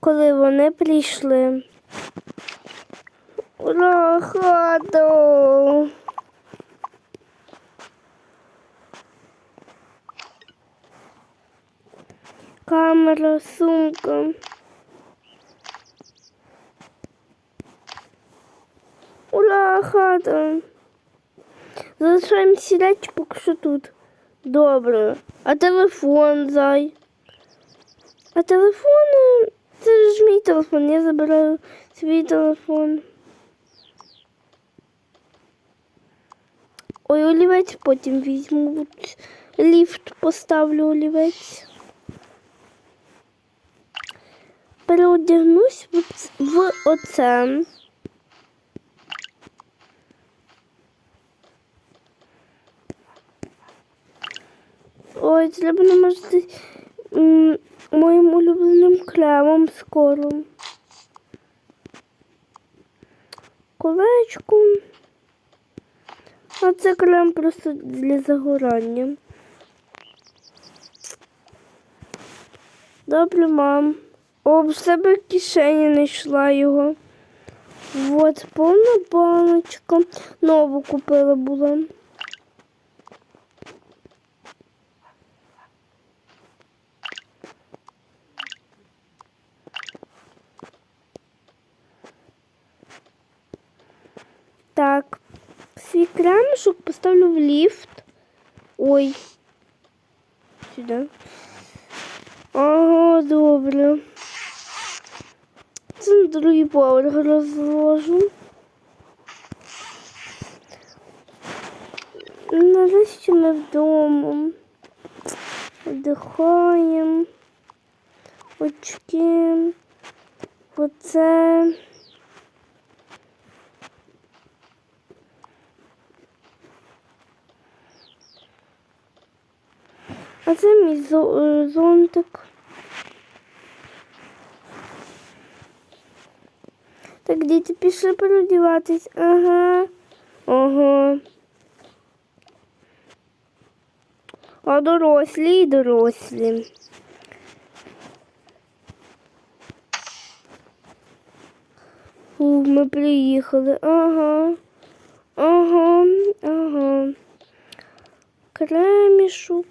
коли вони прийшли. Ура, хату! Камера, сумка. Ура, хата! Залишаємо сідати поки що тут. Добре. А телефон, зай. А телефон, це ж мій телефон, я забираю свій телефон. Ой, олівець потім візьму. Ліфт поставлю олівець. Переодягнусь в, оце. Ой, треба намазати м, моїм улюбленим кремом скоро. Колечко. А це крем просто для загорання. Добре, мам. О, в себе в кишені знайшла його. Вот, повна баночка. Нову купила була. Так, свій кремішок поставлю в ліфт. Ой. Сюди. Ага, добре. Це на другий поверх розложу. Нарешті ми вдома. Вдихаємо. Очки. Оце. А це мій е, зонтик. Так, діти пішли переодіватись. Ага. Ага. А дорослі і дорослі. Фу, ми приїхали. Ага. Ага, ага. Кремішок.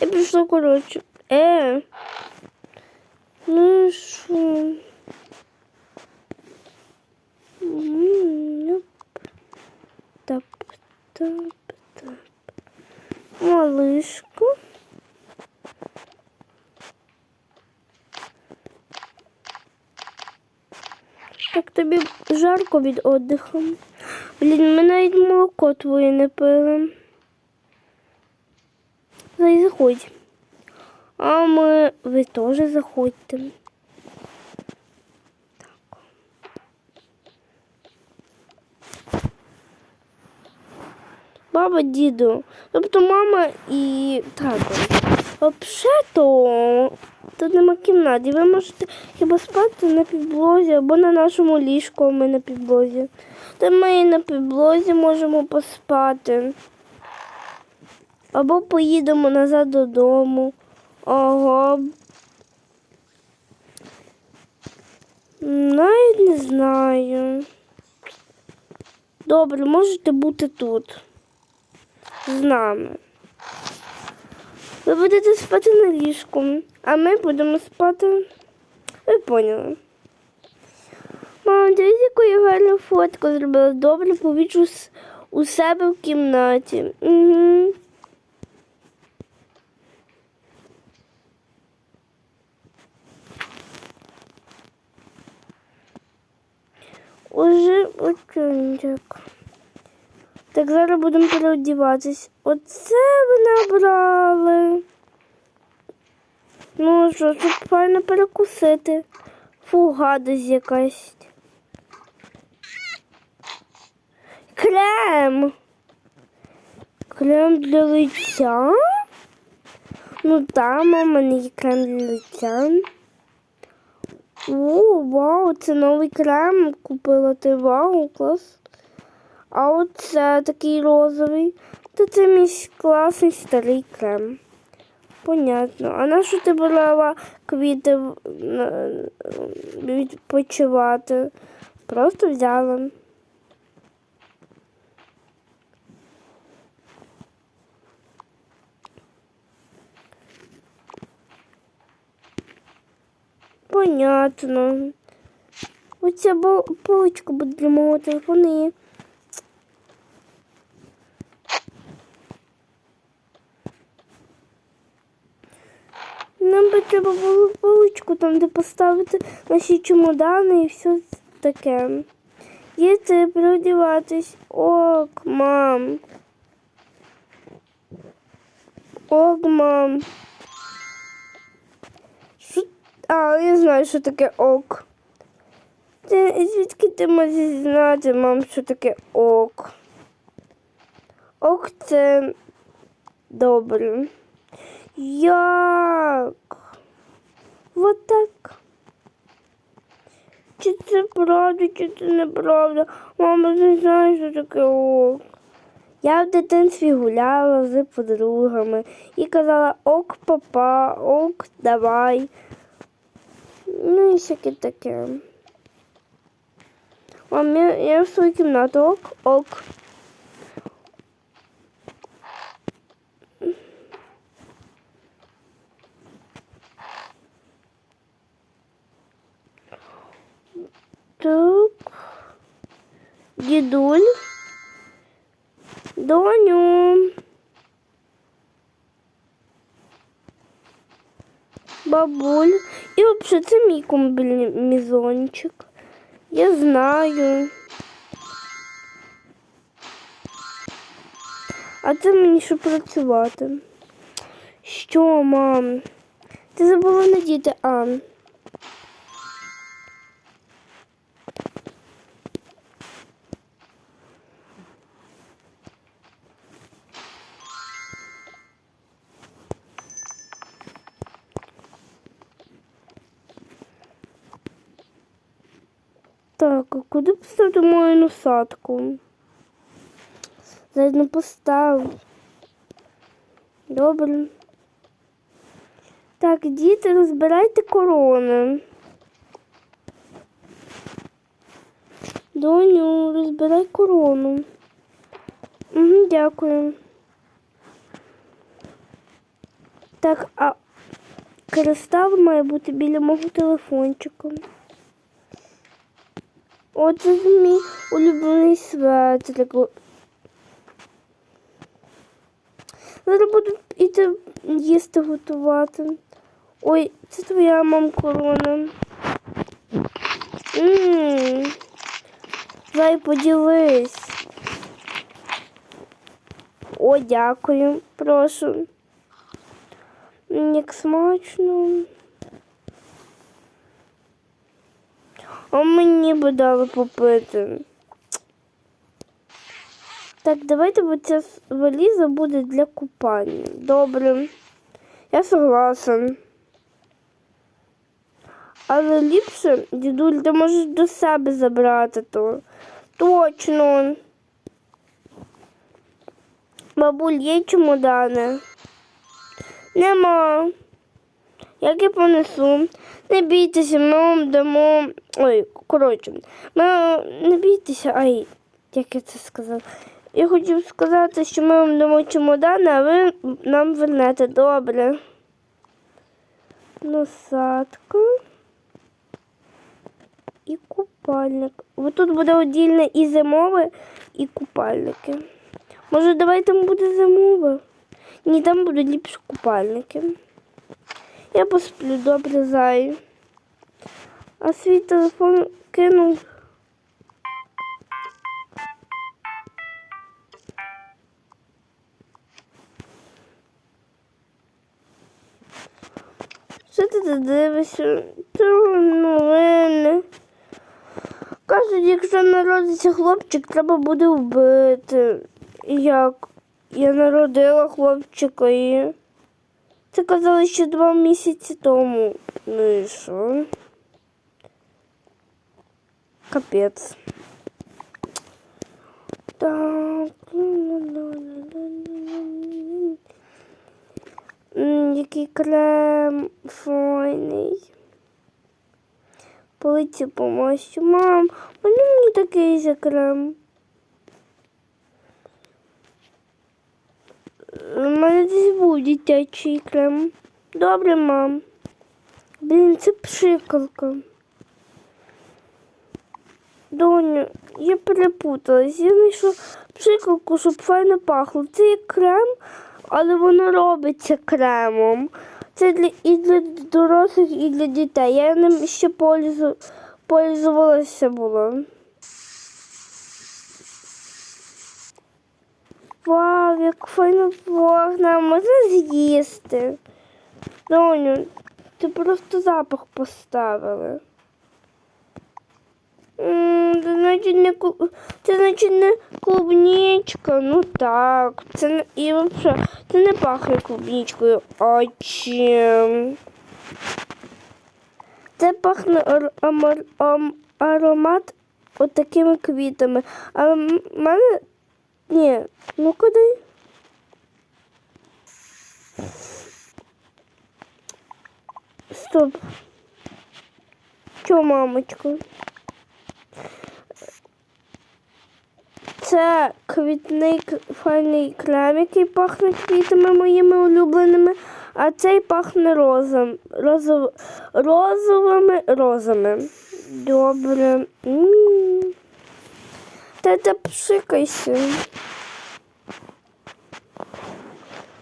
Я прийшла, коротше. Е. Ну і що? Тап, тап, тап. Малишку. Так тобі жарко від отдиху. Блін, ми навіть молоко твоє не пили. Зай, заходь. А ми ви теж заходьте. Так. Баба, діду, тобто мама і тато. Взагалі-то тут нема кімнати. Ви можете хіба спати на підлозі або на нашому ліжку, а ми на підлозі. Та ми і на підлозі можемо поспати. Або поїдемо назад додому. Ага. Навіть не знаю. Добре, можете бути тут. З нами. Ви будете спати на ліжку, а ми будемо спати. Ви поняли. Мам, дивись, яку я гарну фотку зробила. Добре, повіджу у себе в кімнаті. Угу. Уже очунчик. Так, зараз будемо переодіватись. Оце ви набрали. Ну що, щоб файно перекусити. Фу, гадость якась. Крем. Крем для лиця? Ну там у мене є крем для лиця. О, вау, це новий крем купила ти. Вау, клас. А оце такий розовий. Та це мій класний старий крем. Понятно. А на що ти брала квіти відпочивати? Просто взяла. Понятно. Оця поличка буде для мого телефону. Нам би треба було поличку там, де поставити наші чемодани і все таке. Їсти, переодіватись. Ок, мам. Ок, мам. А, я знаю, що таке ок. Ти, звідки ти можеш знати, мам, що таке ок? Ок це добре. Як? Вот так. Чи це правда, чи це неправда? Мама не знає, що таке ок. Я в дитинстві гуляла з подругами і казала ок, папа, ок, давай. Ну і всяке таке. Мам, я, я в свою кімнату ок, ок. Так. Дідуль. Доню. Бабуль. І взагалі це мій комбінезончик. Я знаю. А це мені ще працювати. Що, мам? Ти забула надіти, а. Так, куди поставити мою насадку? Зараз не поставив. Добре. Так, діти, розбирайте корони. Доню, розбирай корону. Угу, дякую. Так, а кристал має бути біля мого телефончика. Оце мій улюблений светрик. Зараз буду іти їсти готувати. Ой, це твоя мам корона. Зай поділись. О, дякую, прошу. Як смачно. А мені би дали попити. Так, давайте, бо ця валіза буде для купання. Добре. Я согласен. Але ліпше, дідуль, ти можеш до себе забрати то. Точно. Бабуль, є чемодани? Нема. Як я понесу? Не бійтеся, ми вам дамо. Ой, коротше, ми не бійтеся, ай, як я це сказав. Я хотів сказати, що ми вам дамо чемодани, а ви нам вернете добре. Насадка і купальник. Ось тут буде одільне і зимове, і купальники. Може, давай там буде зимове? Ні, там будуть ліпше купальники. Я посплю добре зай. А свій телефон кинув. Що ти дивишся? Це новини. Кажуть, якщо народиться хлопчик, треба буде вбити. Як? Я народила хлопчика і. Це казали ще два місяці тому. Ну і що? Капець. Так. Який крем файний. Полиці помощу. Мам, вони мені такий же крем. У мене десь був дитячий крем. Добре, мам. Блін, це пшикалка. Доню, я перепуталась. Я знайшов пшикалку, щоб файно пахло. Це є крем, але воно робиться кремом. Це для, і для дорослих, і для дітей. Я ним ще пользу, пользувалася була. Вау, як файно пахне, можна з'їсти. Доню, ти просто запах поставили. Це значить не клу- це значить не клубничка. Ну так. Це не і взагалі це не пахне клубничкою. А чим? Це пахне ар- амар- ам- аромат отакими квітами. А в мене. Ні, ну куди? Стоп. Чо, мамочка? Це квітний файний крем, який пахне квітами моїми улюбленими, а цей пахне розом, розов, розовими розами. Добре. М. Та пшикайся.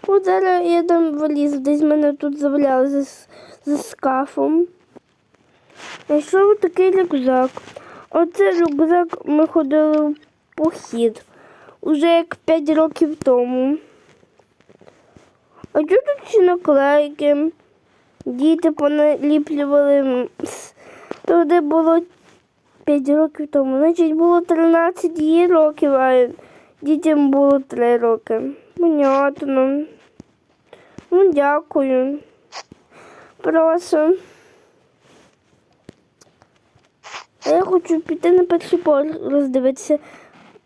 От зараз я там вилізу, десь мене тут заваляли за, за скафом. Знайшов такий рюкзак. Оце рюкзак ми ходили в похід. Уже як 5 років тому. А тут ці наклейки? Діти поналіплювали. Туди було 5 років тому. Значить було 13 їй років, а дітям було 3 роки. Понятно. Ну, дякую. Прошу. Я хочу піти на перший поверх роздивитися.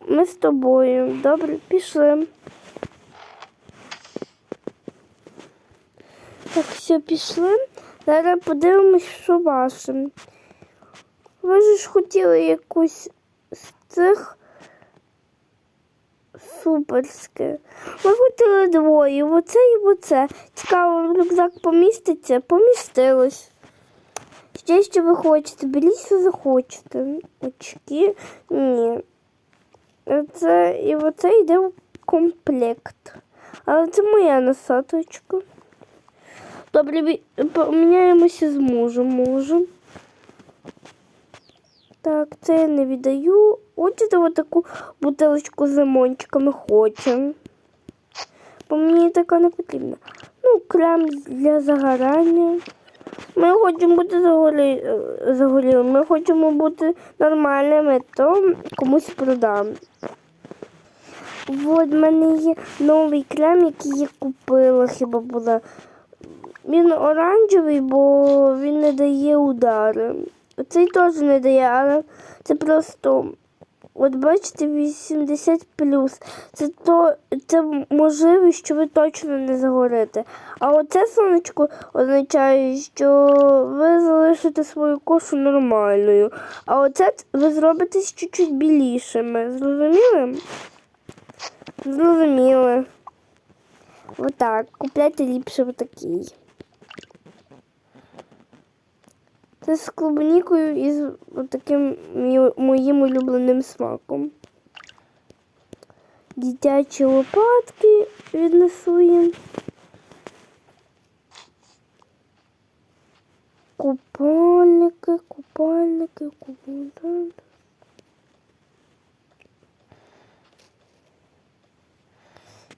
Ми з тобою. Добре, пішли. Так, все, пішли. Зараз подивимось, що ваше. Ви ж хотіли якусь з цих суперське. Ми хотіли двоє, оце і оце. Цікаво, рюкзак поміститься? Помістилось. Ще що ви хочете, беріть, що захочете. Очки? Ні. Це і оце йде в комплект. Але це моя насадочка. Добре, поміняємося з мужем. Можем. Так, це я не віддаю. Хочете отаку бутилочку з лимончиками хочемо. Бо мені така не потрібна. Ну, крем для загорання. Ми хочемо бути загорі... е, загорілими, ми хочемо бути нормальними, то комусь продам. От в мене є новий крем, який я купила, хіба була. Він оранжевий, бо він не дає удари. Цей теж не дає, але це просто. От бачите, 80 Це то це можливість, що ви точно не загорите. А оце сонечко означає, що ви залишите свою кошу нормальною. А оце ви зробитесь чуть-чуть білішими. Зрозуміли? Зрозуміли. Отак. Купляйте ліпше отакий. Це з клубнікою і з таким моїм улюбленим смаком. Дитячі лопатки віднесу їм. Купальники, купальники, купальники.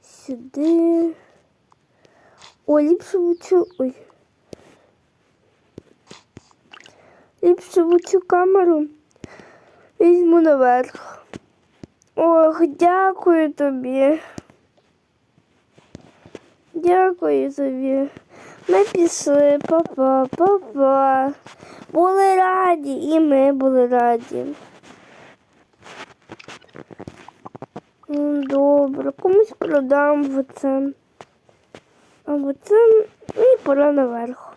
Сюди. Ой, ліпше в. Ой. В цю камеру візьму наверх. Ох, дякую тобі. Дякую тобі. Ми пішли, папа, папа. Були раді, і ми були раді. Добре, комусь продам в це. Або це мені пора наверх.